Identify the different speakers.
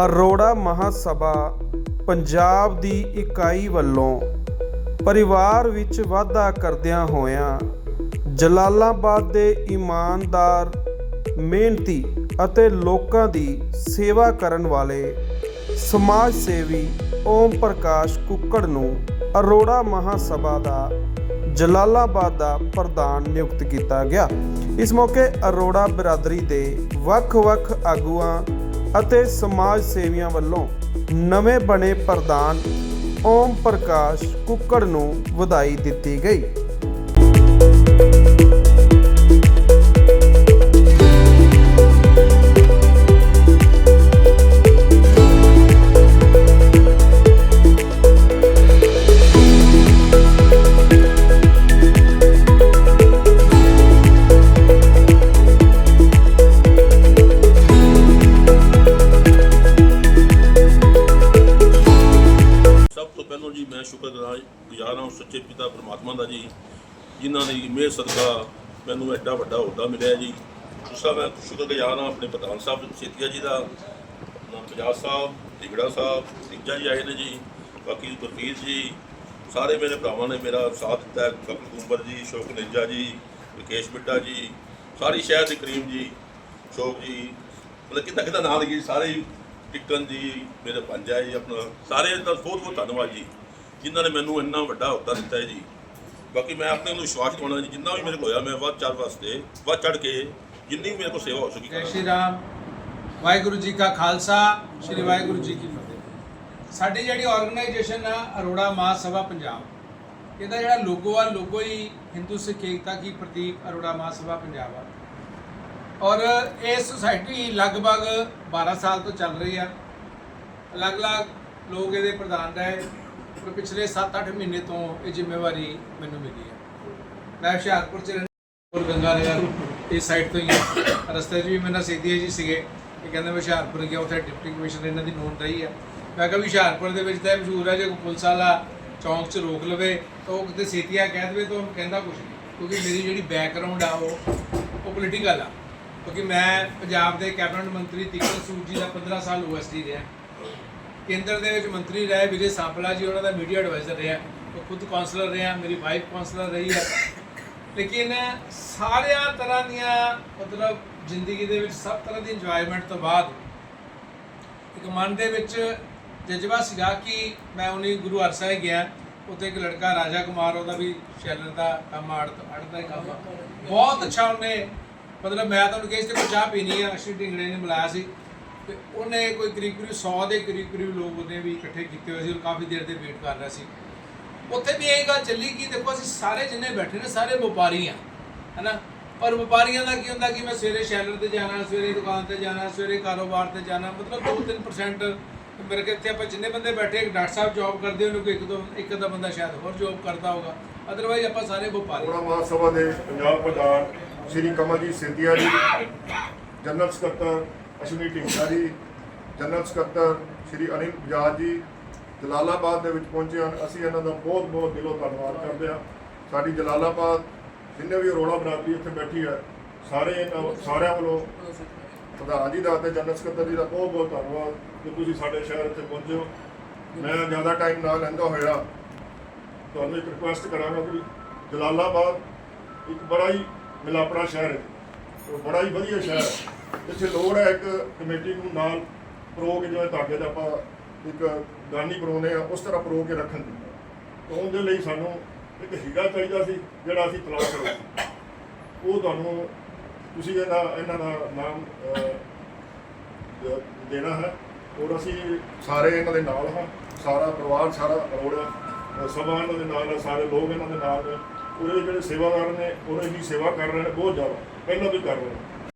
Speaker 1: ਅਰੋੜਾ ਮਹਾਸਭਾ ਪੰਜਾਬ ਦੀ ਇਕਾਈ ਵੱਲੋਂ ਪਰਿਵਾਰ ਵਿੱਚ ਵਾਧਾ ਕਰਦਿਆਂ ਹੋਇਆਂ ਜਲਾਲਾਬਾਦ ਦੇ ਇਮਾਨਦਾਰ, ਮਿਹਨਤੀ ਅਤੇ ਲੋਕਾਂ ਦੀ ਸੇਵਾ ਕਰਨ ਵਾਲੇ ਸਮਾਜ ਸੇਵੀ ਓਮ ਪ੍ਰਕਾਸ਼ ਕੁੱਕੜ ਨੂੰ ਅਰੋੜਾ ਮਹਾਸਭਾ ਦਾ ਜਲਾਲਾਬਾਦ ਦਾ ਪ੍ਰਧਾਨ ਨਿਯੁਕਤ ਕੀਤਾ ਗਿਆ। ਇਸ ਮੌਕੇ ਅਰੋੜਾ ਬਰਾਦਰੀ ਦੇ ਵੱਖ-ਵੱਖ ਆਗੂਆਂ ਅਤੇ ਸਮਾਜ ਸੇਵੀਆਂ ਵੱਲੋਂ ਨਵੇਂ ਬਣੇ ਪ੍ਰਧਾਨ ਓਮ ਪ੍ਰਕਾਸ਼ ਕੁੱਕੜ ਨੂੰ ਵਧਾਈ ਦਿੱਤੀ ਗਈ।
Speaker 2: ਪ੍ਰਮਾਤਮਾ ਦਾ ਜੀ, ਜਿਨ੍ਹਾਂ ਦੀ ਮਿਹਰ ਸਦਕਾ ਮੈਨੂੰ ਐਡਾ ਵੱਡਾ ਅਹੁਦਾ ਮਿਲਿਆ ਜੀ। ਦੂਸਰਾ ਮੈਂ ਸ਼ੁਕਰਗੁਜ਼ਾਰ ਹਾਂ ਆਪਣੇ ਪ੍ਰਧਾਨ ਸਾਹਿਬ ਸੇਤੀਆ ਜੀ ਦਾ, ਆਪਣਾ ਪੰਜਾਬ ਸਾਹਿਬ ਢਿਗੜਾ ਸਾਹਿਬ, ਤੀਜਾ ਜੀ ਆਏ ਨੇ ਜੀ, ਬਾਕੀ ਗੁਰਪ੍ਰੀਤ ਜੀ, ਸਾਰੇ ਮੇਰੇ ਭਰਾਵਾਂ ਨੇ ਮੇਰਾ ਸਾਥ ਦਿੱਤਾ, ਕਪਿਲ ਕੁੰਬਰ ਜੀ ਸ਼ੋਕ ਨਿੰਜਾ ਜੀ ਵਿਕੇਸ਼ ਬਿੱਟਾ ਜੀ, ਸਾਰੀ ਸ਼ਹਿਰ ਦੀ ਕਰੀਮ ਜੀ ਸ਼ੋਕ ਜੀ, ਮਤਲਬ ਕਿਤਾ ਕਿਤਾ ਨਾਲ ਜੀ, ਸਾਰੇ ਹੀ ਜੀ ਮੇਰੇ ਪੰਜਾ ਜੀ ਆਪਣਾ, ਸਾਰੇ ਦਾ ਬਹੁਤ ਬਹੁਤ ਧੰਨਵਾਦ ਜੀ, ਜਿਨ੍ਹਾਂ ਨੇ ਮੈਨੂੰ ਇੰਨਾ ਵੱਡਾ ਅਹੁਦਾ ਦਿੱਤਾ ਹੈ ਜੀ। ਬਾਕੀ ਮੈਂ ਆਪਣੇ ਨੂੰ ਵਿਸ਼ਵਾਸ ਦਿਵਾਉਣਾ ਜੀ ਜਿੰਨਾ ਵੀ ਮੇਰੇ ਕੋਲ ਹੋਇਆ ਮੈਂ ਵੱਧ ਚੜ ਵਾਸਤੇ ਵੱਧ ਚੜ ਕੇ ਜਿੰਨੀ ਵੀ ਮੇਰੇ ਕੋਲ ਸੇਵਾ ਹੋ ਸਕੀ
Speaker 3: ਜੈ ਸ਼੍ਰੀ ਰਾਮ ਵਾਹਿਗੁਰੂ ਜੀ ਕਾ ਖਾਲਸਾ ਸ਼੍ਰੀ ਵਾਹਿਗੁਰੂ ਜੀ ਕੀ ਫਤਿਹ। ਸਾਡੀ ਜਿਹੜੀ ਆਰਗੇਨਾਈਜੇਸ਼ਨ ਆ ਅਰੋੜਾ ਮਾਂ ਸਭਾ ਪੰਜਾਬ। ਇਹਦਾ ਜਿਹੜਾ ਲੋਗੋ ਆ ਲੋਗੋ ਹੀ ਹਿੰਦੂ ਸਿੱਖ ਏਕਤਾ ਕੀ ਪ੍ਰਤੀਕ ਅਰੋੜਾ ਮਾਂ ਸਭਾ ਪੰਜਾਬ ਆ। ਔਰ ਇਹ ਸੁਸਾਇਟੀ ਲਗਭਗ 12 ਸਾਲ ਤੋਂ ਚੱਲ ਰਹੀ ਆ। ਅਲੱਗ-ਅਲੱਗ ਲੋਕ ਇਹਦੇ ਪ੍ਰਧਾਨ ਰਹੇ। ਪਰ ਪਿਛਲੇ 7-8 ਮਹੀਨੇ ਤੋਂ ਇਹ ਜ਼ਿੰਮੇਵਾਰੀ ਮੈਨੂੰ ਮਿਲੀ ਹੈ। ਮੈਂ ਹੁਸ਼ਿਆਰਪੁਰ ਚ ਰਹਿੰਦਾ ਗੰਗਾ ਨਗਰ ਇਸ ਸਾਈਡ ਤੋਂ ਹੀ ਹਾਂ। ਰਸਤੇ 'ਚ ਵੀ ਮੇਰੇ ਨਾਲ ਸੇਧੀਆ ਜੀ ਸੀਗੇ। ਇਹ ਕਹਿੰਦੇ ਮੈਂ ਹੁਸ਼ਿਆਰਪੁਰ ਗਿਆ, ਉੱਥੇ ਡਿਪਟੀ ਕਮਿਸ਼ਨਰ ਇਹਨਾਂ ਦੀ ਨੋਨ ਰਹੀ ਹੈ ਮੈਂ ਕਿਹਾ ਵੀ ਹੁਸ਼ਿਆਰਪੁਰ ਦੇ ਵਿੱਚ ਤਾਂ ਇਹ ਮਸ਼ਹੂਰ ਹੈ ਜੇ ਕੋਈ ਪੁਲਿਸ ਵਾਲਾ ਚੌਂਕ 'ਚ ਰੋਕ ਲਵੇ, ਤਾਂ ਉਹ ਕਿਤੇ ਸੇਤੀਆ ਕਹਿ ਦੇਵੇ ਤਾਂ ਉਹਨੂੰ ਕਹਿੰਦਾ ਕੁਝ ਨਹੀਂ। ਕਿਉਂਕਿ ਮੇਰੀ ਜਿਹੜੀ ਬੈਕਗ੍ਰਾਉਂਡ ਆ, ਉਹ ਉਹ ਪੋਲੀਟੀਕਲ ਆ। ਕਿਉਂਕਿ ਮੈਂ ਪੰਜਾਬ ਦੇ ਕੈਬਨਿਟ ਮੰਤਰੀ ਤੀਕਨ ਸੂਦ ਜੀ ਦਾ 15 ਸਾਲ ਓਐਸਡੀ ਰਿਹਾ। ਕੇਂਦਰ ਦੇ ਵਿੱਚ ਮੰਤਰੀ ਰਹੇ, ਵਿਜੇ ਸਾਂਪਲਾ ਜੀ, ਉਹਨਾਂ ਦਾ ਮੀਡੀਆ ਐਡਵਾਈਜ਼ਰ ਰਿਹਾ, ਉਹ ਖੁਦ ਕਾਉਂਸਲਰ ਰਿਹਾ, ਮੇਰੀ ਵਾਈਫ ਕਾਉਂਸਲਰ ਰਹੀ ਹੈ। ਲੇਕਿਨ ਸਾਰਿਆਂ ਤਰ੍ਹਾਂ ਦੀਆਂ ਮਤਲਬ ਜ਼ਿੰਦਗੀ ਦੇ ਵਿੱਚ ਸਭ ਤਰ੍ਹਾਂ ਦੀ ਇੰਜੋਇਮੈਂਟ ਤੋਂ ਬਾਅਦ ਇੱਕ ਮਨ ਦੇ ਵਿੱਚ ਜਜ਼ਬਾ ਸੀਗਾ ਕਿ ਮੈਂ ਉਹਨੇ ਗੁਰੂ ਹਰਸਾਏ ਗਿਆ, ਉੱਥੇ ਇੱਕ ਲੜਕਾ ਰਾਜਾ ਕੁਮਾਰ, ਉਹਦਾ ਵੀ ਸ਼ੈਲਰ ਦਾ ਕੰਮ ਅੜਤ ਅੜਦਾ ਹੀ ਕੰਮ ਬਹੁਤ ਅੱਛਾ ਉਹਨੇ, ਮਤਲਬ ਮੈਂ ਤੁਹਾਨੂੰ ਉਹਨੂੰ ਕਿਹਾ ਸੀ ਤੇ ਕੋਈ ਚਾਹ ਪੀਣੀ ਆ? ਅਸ਼ਰੀ ਢਿੰਗੜੇ ਨੇ ਬੁਲਾਇਆ ਸੀ। ਤੇ ਉਹਨੇ ਕੋਈ ਕਰੀਬ ਕਰੀਬ 100 ਦੇ ਕਰੀਬ ਕਰੀਬ ਲੋਕ ਉਹਨੇ ਵੀ ਇਕੱਠੇ ਕੀਤੇ ਹੋਏ ਸੀ ਉਹ ਕਾਫੀ ਦੇਰ ਦੇ ਵੇਟ ਕਰ ਰਿਹਾ ਸੀ। ਉੱਥੇ ਵੀ ਇਹ ਗੱਲ ਚੱਲੀ ਕਿ ਦੇਖੋ ਅਸੀਂ ਸਾਰੇ ਜਿੰਨੇ ਬੈਠੇ ਨੇ, ਸਾਰੇ ਵਪਾਰੀ ਆ, ਹੈਨਾ? ਪਰ ਵਪਾਰੀਆਂ ਦਾ ਕੀ ਹੁੰਦਾ ਕਿ ਮੈਂ ਸਵੇਰੇ ਸ਼ੈਲਰ ਤੇ ਜਾਣਾ, ਸਵੇਰੇ ਦੁਕਾਨ ਤੇ ਜਾਣਾ, ਸਵੇਰੇ ਕਾਰੋਬਾਰ ਤੇ ਜਾਣਾ, ਮਤਲਬ 2-3% ਮੇਰੇ ਕੋਲ ਇੱਥੇ ਆਪਾਂ ਜਿੰਨੇ ਬੰਦੇ ਬੈਠੇ, ਇੱਕ ਡਾਕਟਰ ਸਾਹਿਬ ਜੌਬ ਕਰਦੇ, ਉਹਨੂੰ ਕੋਈ ਇੱਕ ਦੋ, ਇੱਕ ਅੱਧਾ ਬੰਦਾ ਸ਼ਾਇਦ ਹੋਰ ਜੌਬ ਕਰਦਾ ਹੋਗਾ ਅਦਰਵਾਈਜ਼ ਆਪਾਂ ਸਾਰੇ ਵਪਾਰੀ
Speaker 4: ਅਰੋੜਾ ਮਹਾਸਭਾ ਦੇ ਪੰਜਾਬ ਪ੍ਰਧਾਨ ਸ਼੍ਰੀ ਕਮਲਜੀਤ ਸਿੰਧੀਆ ਜੀ, ਜਨਰਲ ਸਕੱਤਰ ਅਸ਼ਵਨੀ ਢਿੰਗਰਾ ਜੀ ਜਨਰਲ ਸਕੱਤਰ ਸ਼੍ਰੀ ਅਨਿਲ ਬਜਾਜ ਜੀ, ਜਲਾਲਾਬਾਦ ਦੇ ਵਿੱਚ ਪਹੁੰਚੇ ਹਨ। ਅਸੀਂ ਇਹਨਾਂ ਦਾ ਬਹੁਤ ਬਹੁਤ ਦਿਲੋਂ ਧੰਨਵਾਦ ਕਰਦੇ ਹਾਂ। ਸਾਡੀ ਜਲਾਲਾਬਾਦ ਜਿੰਨੇ ਵੀ ਅਰੋੜਾ ਬਰਾਦਰੀ ਇੱਥੇ ਬੈਠੀ ਹੈ, ਸਾਰੇ ਇਹਨਾਂ ਸਾਰਿਆਂ ਵੱਲੋਂ ਪ੍ਰਧਾਨ ਜੀ ਦਾ ਤੇ ਜਨਰਲ ਸਕੱਤਰ ਜੀ ਦਾ ਬਹੁਤ ਬਹੁਤ ਧੰਨਵਾਦ ਕਿ ਤੁਸੀਂ ਸਾਡੇ ਸ਼ਹਿਰ ਇੱਥੇ ਪਹੁੰਚੇ ਹੋ। ਮੈਂ ਜ਼ਿਆਦਾ ਟਾਈਮ ਨਾ ਲੈਂਦਾ ਹੋਇਆ, ਤੁਹਾਨੂੰ ਇੱਕ ਰਿਕੁਐਸਟ ਕਰਾਂਗਾ ਕਿ ਜਲਾਲਾਬਾਦ ਇੱਕ ਬੜਾ ਹੀ ਮਿਲਾਪੜਾ ਸ਼ਹਿਰ ਹੈ। ਬੜਾ ਹੀ ਵਧੀਆ ਸ਼ਹਿਰ ਹੈ। ਇੱਥੇ ਲੋੜ ਹੈ ਇੱਕ ਕਮੇਟੀ ਨੂੰ ਨਾਲ ਪਰੋ ਕੇ ਜਿਵੇਂ ਧਾਗੇ ਦਾ ਆਪਾਂ ਇੱਕ ਗਾਨੀ ਪਰੋਨੇ ਆ, ਉਸ ਤਰ੍ਹਾਂ ਪਰੋ ਕੇ ਰੱਖਣ ਦੀ। ਤਾਂ ਉਹਦੇ ਲਈ ਸਾਨੂੰ ਇੱਕ ਹੀਰਾ ਚਾਹੀਦਾ ਸੀ, ਜਿਹੜਾ ਅਸੀਂ ਤਲਾਸ਼ ਕਰੋ। ਉਹ ਤੁਹਾਨੂੰ ਤੁਸੀਂ ਇਹਦਾ, ਇਹਨਾਂ ਦਾ ਨਾਮ ਦੇਣਾ ਹੈ। ਔਰ ਅਸੀਂ ਸਾਰੇ ਇਹਨਾਂ ਦੇ ਨਾਲ ਹਾਂ। ਸਾਰਾ ਪਰਿਵਾਰ, ਸਾਰਾ ਅਰੋੜਾ ਸਭਾ ਇਹਨਾਂ ਦੇ ਨਾਲ ਸਾਰੇ ਲੋਕ ਇਹਨਾਂ ਦੇ ਨਾਲ ਨੇ। ਉਹਦੇ ਜਿਹੜੇ ਸੇਵਾਦਾਰ ਨੇ, ਉਹਦੇ ਵੀ ਸੇਵਾ ਕਰ ਰਹੇ ਨੇ, ਬਹੁਤ ਜ਼ਿਆਦਾ। ਪਹਿਲਾਂ ਵੀ ਕਰ ਰਹੇ ਨੇ